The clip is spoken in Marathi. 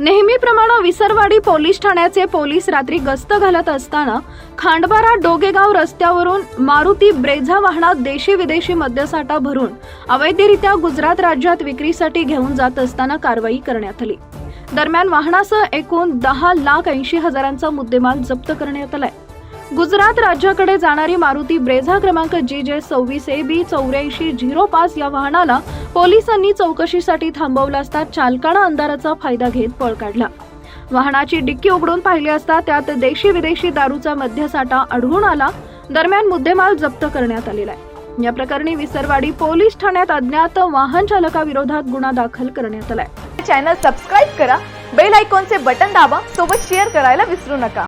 विसरवाडी पोलीस ठाण्याचे पोलीस रात्री गस्त घालत असताना खांडबारा डोगेगाव रस्त्यावरून मारुती ब्रेझा वाहनात देशी विदेशी मद्यसाठा भरून अवैधरित्या गुजरात राज्यात विक्रीसाठी घेऊन जात असताना कारवाई करण्यात आली. दरम्यान वाहनासह एकूण दहा लाख ऐंशी हजारांचा मुद्देमाल जप्त करण्यात आलाय. गुजरात राज्याकडे जाणारी मारुती ब्रेझा क्रमांक जी जे सव्वीस ए बी चौऱ्याऐंशी झिरो पाच या वाहनाला पोलिसांनी चौकशीसाठी थांबवलं असता चालकानं अंधाराचा फायदा घेत पळ काढला. वाहनाची डिक्की उघडून पाहिली असता त्यात देशी विदेशी दारूचा मध्यसाठा आढळून आला दरम्यान मुद्देमाल जप्त करण्यात आलेला आहे. या प्रकरणी विसरवाडी पोलीस ठाण्यात अज्ञात वाहन चालकाविरोधात गुन्हा दाखल करण्यात आलाय. चॅनल सबस्क्राईब करा बेल आयकॉनचे बटन दाबा सोबत शेअर करायला विसरू नका.